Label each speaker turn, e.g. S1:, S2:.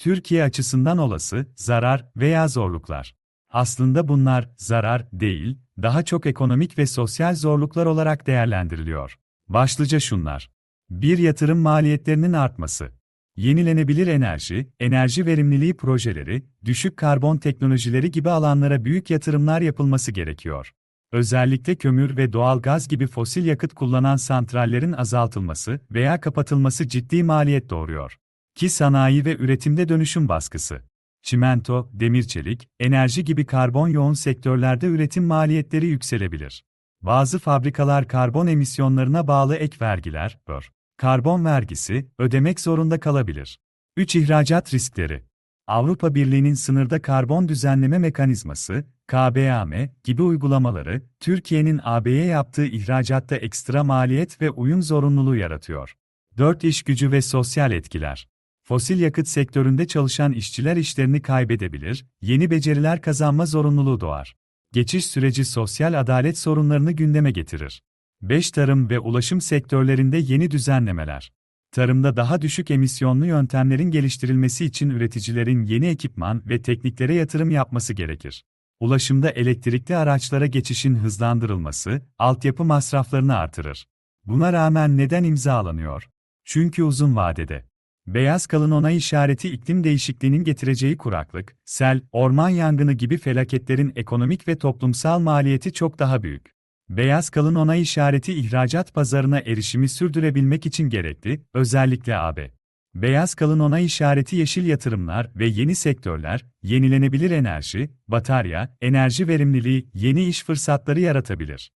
S1: Türkiye açısından olası zarar veya zorluklar. Aslında bunlar zarar değil, daha çok ekonomik ve sosyal zorluklar olarak değerlendiriliyor. Başlıca şunlar. 1. Yatırım maliyetlerinin artması. Yenilenebilir enerji, enerji verimliliği projeleri, düşük karbon teknolojileri gibi alanlara büyük yatırımlar yapılması gerekiyor. Özellikle kömür ve doğal gaz gibi fosil yakıt kullanan santrallerin azaltılması veya kapatılması ciddi maliyet doğuruyor. Ki sanayi ve üretimde dönüşüm baskısı. Çimento, demir çelik, enerji gibi karbon yoğun sektörlerde üretim maliyetleri yükselebilir. Bazı fabrikalar karbon emisyonlarına bağlı ek vergiler, ör, karbon vergisi, ödemek zorunda kalabilir. 3. İhracat riskleri. Avrupa Birliği'nin sınırda karbon düzenleme mekanizması, KBAM gibi uygulamaları, Türkiye'nin AB'ye yaptığı ihracatta ekstra maliyet ve uyum zorunluluğu yaratıyor. 4. İş gücü ve sosyal etkiler. Fosil yakıt sektöründe çalışan işçiler işlerini kaybedebilir, yeni beceriler kazanma zorunluluğu doğar. Geçiş süreci sosyal adalet sorunlarını gündeme getirir. 5. Tarım ve ulaşım sektörlerinde yeni düzenlemeler. Tarımda daha düşük emisyonlu yöntemlerin geliştirilmesi için üreticilerin yeni ekipman ve tekniklere yatırım yapması gerekir. Ulaşımda elektrikli araçlara geçişin hızlandırılması, altyapı masraflarını artırır. Buna rağmen neden imzalanıyor? Çünkü uzun vadede. Beyaz kalın onay işareti iklim değişikliğinin getireceği kuraklık, sel, orman yangını gibi felaketlerin ekonomik ve toplumsal maliyeti çok daha büyük. Beyaz kalın onay işareti ihracat pazarına erişimi sürdürebilmek için gerekli, özellikle AB. Beyaz kalın onay işareti yeşil yatırımlar ve yeni sektörler, yenilenebilir enerji, batarya, enerji verimliliği, yeni iş fırsatları yaratabilir.